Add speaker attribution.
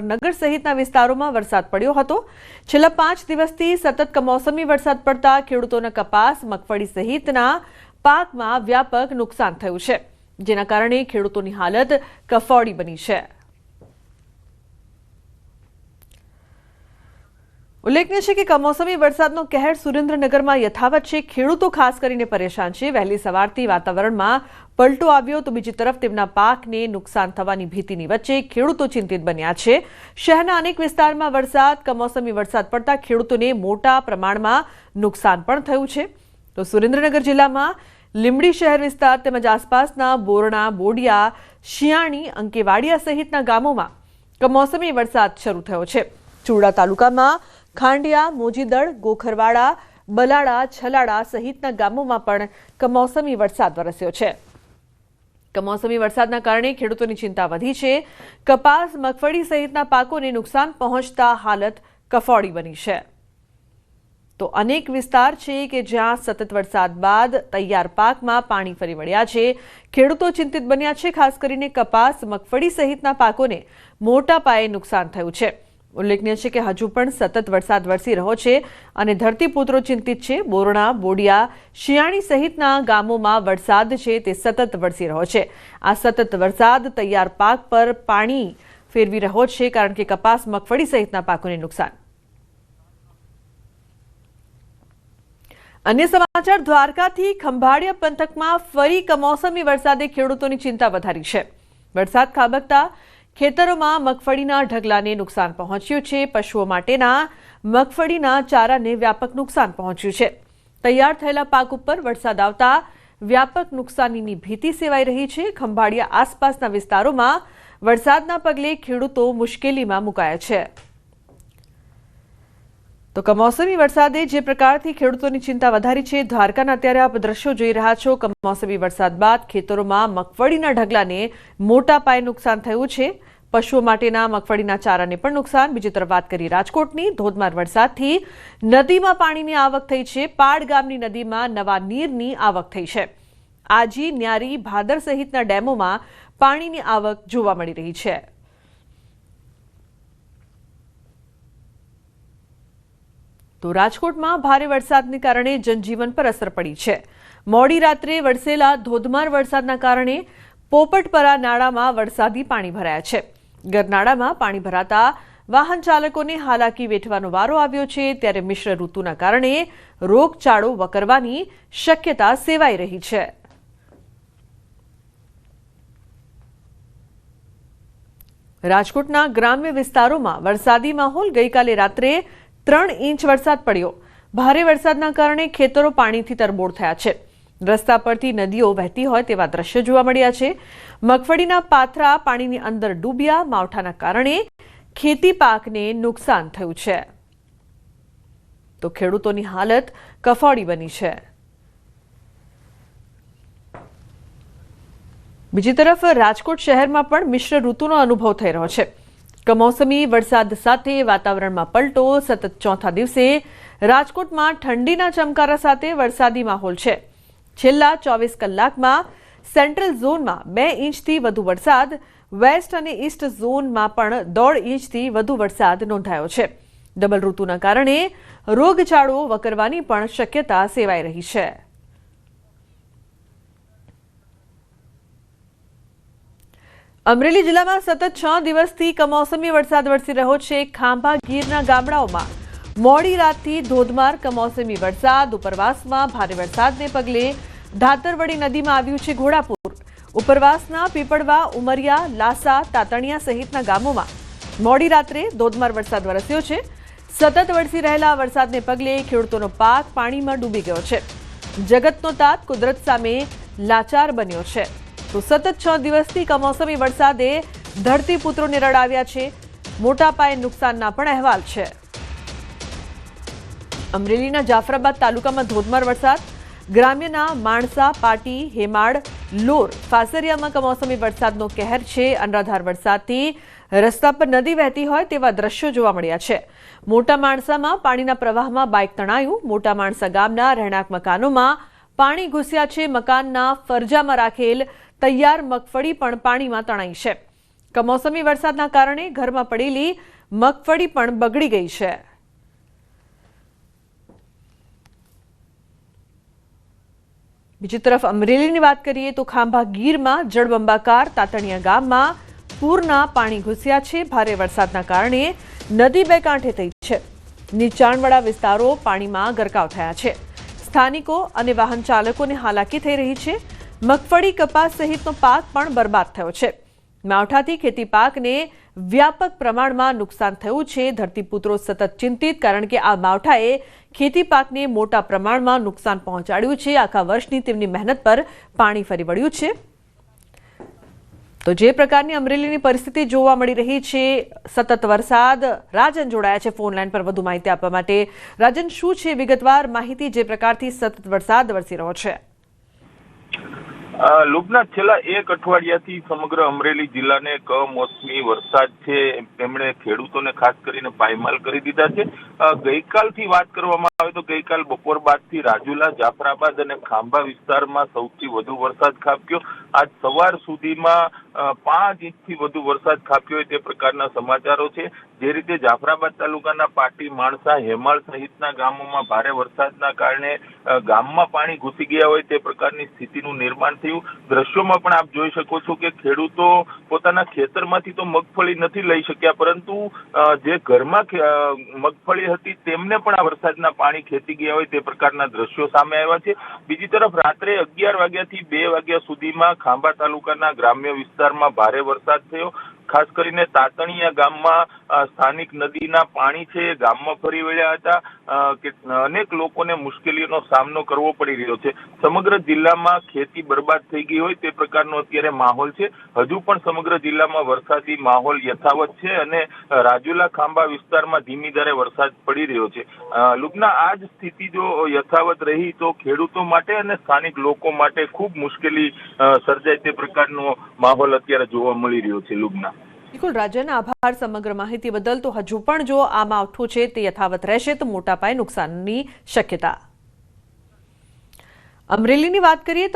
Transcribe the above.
Speaker 1: નગર સહિતના વિસ્તારોમાં વરસાદ પડ્યો હતો. છેલ્લા પાંચ દિવસથી સતત કમોસમી વરસાદ પડતા ખેડૂતોના કપાસ, મગફળી સહિતના પાકમાં વ્યાપક નુકસાન થયું છે, જેના કારણે ખેડૂતોની હાલત કફોડી બની છે. ઉલ્લેખનીય છે કે કમોસમી વરસાદનો કહેર સુરેન્દ્રનગરમાં યથાવત છે. ખેડૂતો ખાસ કરીને પરેશાન છે. વહેલી સવારથી વાતાવરણમાં પલટો આવ્યો તો બીજી તરફ તેમના પાકને નુકસાન થવાની ભીતિની વચ્ચે ખેડૂતો ચિંતિત બન્યા છે. શહેરના અનેક વિસ્તારમાં વરસાદ, કમોસમી વરસાદ પડતા ખેડૂતોને મોટા પ્રમાણમાં નુકસાન પણ થયું છે. તો સુરેન્દ્રનગર જિલ્લામાં લીંબડી શહેર વિસ્તાર તેમજ આસપાસના બોરણા, બોડિયા શિયાણી અંકેવાડિયા સહિતના ગામોમાં કમોસમી વરસાદ શરૂ થયો છે. ચુડા તાલુકામાં ખાંડિયા, મોજીદળ, ગોખરવાડા, બલાડા, છલાડા સહિતના ગામોમાં પણ કમોસમી વરસાદ વરસ્યો છે. કમોસમી વરસાદના કારણે ખેડૂતોની ચિંતા વધી છે. કપાસ, મગફળી સહિતના પાકોને નુકસાન પહોંચતા હાલત કફોડી બની છે. તો અનેક વિસ્તાર છે કે જ્યાં સતત વરસાદ બાદ તૈયાર પાકમાં પાણી ફરી વળ્યા છે. ખેડૂતો ચિંતિત બન્યા છે, ખાસ કરીને કપાસ, મગફળી સહિતના પાકોને મોટા પાયે નુકસાન થયું છે. ઉલ્લેખનીય છે કે હજુ પણ સતત વરસાદ વરસી રહ્યો છે અને ધરતીપુત્રો ચિંતિત છે. બોરણા, બોડિયા, શિયાળી સહિતના ગામોમાં વરસાદ છે તે સતત વરસી રહ્યો છે. આ સતત વરસાદ તૈયાર પાક પર પાણી ફેરવી રહ્યો છે કારણ કે કપાસ, મગફળી સહિતના પાકોને નુકસાન. અન્ય સમાચાર, દ્વારકાથી ખંભાળિયા પંથકમાં ફરી કમોસમી વરસાદે ખેડૂતોની ચિંતા વધારી છે. વરસાદ ખાબકતા ખેતરોમાં મગફળીના ઢગલાને નુકસાન પહોંચ્યું છે. પશુઓ માટેના મગફળીના ચારાને વ્યાપક નુકસાન પહોંચ્યું છે. તૈયાર થયેલા પાક ઉપર વરસાદ આવતા વ્યાપક નુકસાનીની ભીતિ સેવાઈ રહી છે. ખંભાળિયા આસપાસના વિસ્તારોમાં વરસાદના પગલે ખેડૂતો મુશ્કેલીમાં મુકાયા છે. તો કમોસમી વરસાદે જે પ્રકારથી ખેડૂતોની ચિંતા વધારી છે, દ્વારકાના અત્યારે આપ દ્રશ્યો જોઈ રહ્યા છો. કમોસમી વરસાદ બાદ ખેતરોમાં મગફળીના ઢગલાને મોટા પાયે નુકસાન થયું છે. પશુઓ માટેના મગફળીના ચારાને પણ નુકસાન. બીજી તરફ વાત કરી રાજકોટની. ધોધમાર વરસાદથી નદીમાં પાણીની આવક થઈ છે. પાડ ગામની નદીમાં નવા નીરની આવક થઈ છે. આજી ન્યારી ભાદર સહિતના ડેમોમાં પાણીની આવક જોવા મળી રહી છે. તો રાજકોટમાં ભારે વરસાદને કારણે જનજીવન પર અસર પડી છે. મોડી રાત્રે વરસેલા ધોધમાર વરસાદના કારણે પોપટપરા નાળામાં વરસાદી પાણી ભરાયા છે. ગરનાળામાં પાણી ભરાતા વાહન ચાલકોને હાલાકી વેઠવાનો વારો આવ્યો છે ત્યારે મિશ્ર ઋતુના કારણે રોગચાળો વકરવાની શક્યતા સેવાઈ રહી છે. રાજકોટના ગ્રામ્ય વિસ્તારોમાં વરસાદી માહોલ ગઈકાલે રાત્રે ત્રણ ઇંચ વરસાદ પડ્યો. ભારે વરસાદના કારણે ખેતરો પાણીથી તરબોળ થયા છે. રસ્તા પરથી નદીઓ વહેતી હોય તેવા દ્રશ્યો જોવા મળ્યા છે. મગફળીના પાથરા પાણીની અંદર ડૂબ્યા. માવઠાના કારણે ખેતી પાકને નુકસાન થયું છે. તો ખેડૂતોની હાલત કફોડી બની છે. બીજી તરફ રાજકોટ શહેરમાં પણ મિશ્ર ઋતુનો અનુભવ થઈ રહ્યો છે. કમોસમી વરસાદ સાથે વાતાવરણમાં પલટો સતત ચોથા દિવસે રાજકોટમાં ઠંડીના ચમકારા સાથે વરસાદી માહોલ છે. છેલ્લા ચોવીસ કલાકમાં સેન્ટ્રલ ઝોનમાં બે ઇંચથી વધુ વરસાદ, વેસ્ટ અને ઈસ્ટ ઝોનમાં પણ દોઢ ઇંચથી વધુ વરસાદ નોંધાયો છે. ડબલ ઋતુના કારણે રોગચાળો વકરવાની પણ શક્યતા સેવાઈ રહી છે. અમરેલી જિલ્લામાં સતત છ દિવસથી કમોસમી વરસાદ વરસી રહ્યો છે. ખાંભા ગીરના ગામડાઓમાં મોડી રાતથી ધોધમાર કમોસમી વરસાદ. ઉપરવાસમાં ભારે વરસાદને પગલે ધાતરવડી નદીમાં આવ્યું છે ઘોડાપુર. ઉપરવાસના પીપળવા, ઉમરિયા, લાસા, તાતણિયા સહિતના ગામોમાં મોડી રાત્રે ધોધમાર વરસાદ વરસ્યો છે. સતત વરસી રહેલા વરસાદને પગલે ખેડૂતોનો પાક પાણીમાં ડૂબી ગયો છે. જગતનો તાત કુદરત સામે લાચાર બન્યો છે. તો સતત છ દિવસથી કમોસમી વરસાદે ધરતીપુત્રોને રડાવ્યા છે. મોટા પાયે નુકસાનના પણ અહેવાલ છે. અમરેલીના જાફરાબાદ તાલુકામાં ધોધમાર વરસાદ. ગ્રામ્યના માણસા, પાટી હેમાડ લોર ફાસરિયામાં કમોસમી વરસાદનો કહેર છે. અનરાધાર વરસાદથી રસ્તા પર નદી વહેતી હોય તેવા દ્રશ્યો જોવા મળ્યા છે. મોટા માણસામાં પાણીના પ્રવાહમાં બાઇક તણાયું. મોટા માણસા ગામના રહેણાંક મકાનોમાં પાણી ઘૂસ્યા છે. મકાનના ફરજામાં રાખેલ તૈયાર મગફળી પણ પાણીમાં તણાઈ છે. કમોસમી વરસાદના કારણે ઘરમાં પડેલી મગફળી પણ બગડી ગઈ છે. બીજી તરફ અમરેલીની વાત કરીએ તો ખાંભા ગીરમાં જળબંબાકાર તાતણિયા ગામમાં પૂરના પાણી ઘૂસ્યા છે. ભારે વરસાદના કારણે નદી બે કાંઠે થઈ છે. નીચાણવાળા વિસ્તારો પાણીમાં ગરકાવ થયા છે. સ્થાનિકો અને વાહન ચાલકોને હાલાકી થઈ રહી છે. મગફળી કપાસ સહિતનો પાક પણ બરબાદ થયો છે. માવઠાથી ખેતી પાકને વ્યાપક પ્રમાણમાં નુકસાન થયું છે. ધરતીપુત્રો સતત ચિંતિત કારણ કે આ માવઠાએ ખેતી પાકને મોટા પ્રમાણમાં નુકસાન પહોંચાડ્યું છે. આખા વર્ષની તેમની મહેનત પર પાણી ફરી વળ્યું છે. તો જે પ્રકારની અમરેલીની પરિસ્થિતિ જોવા મળી રહી છે, સતત વરસાદ, રાજન જોડાયા છે ફોન લાઈન પર વધુ માહિતી આપવા માટે. રાજન, શું છે વિગતવાર માહિતી જે પ્રકારથી સતત વરસાદ વરસી રહ્યો છે?
Speaker 2: લુબના છેલ્લા એક અઠવાડિયાથી સમગ્ર અમરેલી જિલ્લાને કમોસમી વરસાદ છે. તેમણે ખેડૂતોને ખાસ કરીને પાયમાલ કરી દીધા છે. ગઈકાલથી વાત કરવામાં આવે તો ગઈકાલ બપોર બાદથી રાજુલા, જાફરાબાદ અને ખાંભા વિસ્તારમાં સૌથી વધુ વરસાદ ખાબક્યો. આજ સવાર સુધીમાં પાંચ ઇંચથી વધુ વરસાદ ખાબક્યો હોય તે પ્રકારના સમાચારો છે. જે રીતે જાફરાબાદ તાલુકાના પાટી, માણસા, હેમાળ સહિતના ગામોમાં ભારે વરસાદના કારણે ગામમાં પાણી ઘૂસી ગયા હોય તે પ્રકારની સ્થિતિનું નિર્માણ થયું. દ્રશ્યોમાં પણ આપ જોઈ શકો છો કે ખેડૂતો પોતાના ખેતરમાંથી તો મગફળી નથી લઈ શક્યા, પરંતુ જે ઘરમાં મગફળી હતી તેમને પણ આ વરસાદના પાણી ખેંચી ગયા હોય તે પ્રકારના દ્રશ્યો સામે આવ્યા છે. બીજી તરફ રાત્રે અગિયાર વાગ્યાથી બે વાગ્યા સુધીમાં ખાંભા તાલુકાના ગ્રામ્ય વિસ્તારમાં ભારે વરસાદ થયો. ખાસ કરીને તાતણીયા ગામમાં સ્થાનિક નદીના પાણી છે, એ ગામમાં ફરી વળ્યા હતા. અનેક લોકોને મુશ્કેલીઓનો સામનો કરવો પડી રહ્યો છે. સમગ્ર જિલ્લામાં ખેતી બરબાદ થઈ ગઈ હોય તે પ્રકારનો અત્યારે માહોલ છે. હજુ પણ સમગ્ર જિલ્લામાં વરસાદી માહોલ યથાવત છે અને રાજુલા ખાંભા વિસ્તારમાં ધીમી ધારે વરસાદ પડી રહ્યો છે. લુબના આ જ સ્થિતિ જો યથાવત રહી તો ખેડૂતો માટે અને સ્થાનિક લોકો માટે ખૂબ મુશ્કેલી સર્જાય તે પ્રકારનો માહોલ અત્યારે જોવા મળી રહ્યો છે લુબના.
Speaker 1: બિલકુલ, રાજ્યના આભાર સમગ્ર માહિતી બદલ. તો હજુ પણ જો આ માવઠું છે તે યથાવત રહેશે, તો મોટા પાયે નુકસાનની શક્યતા. અમરેલીની વાત કરીએ તો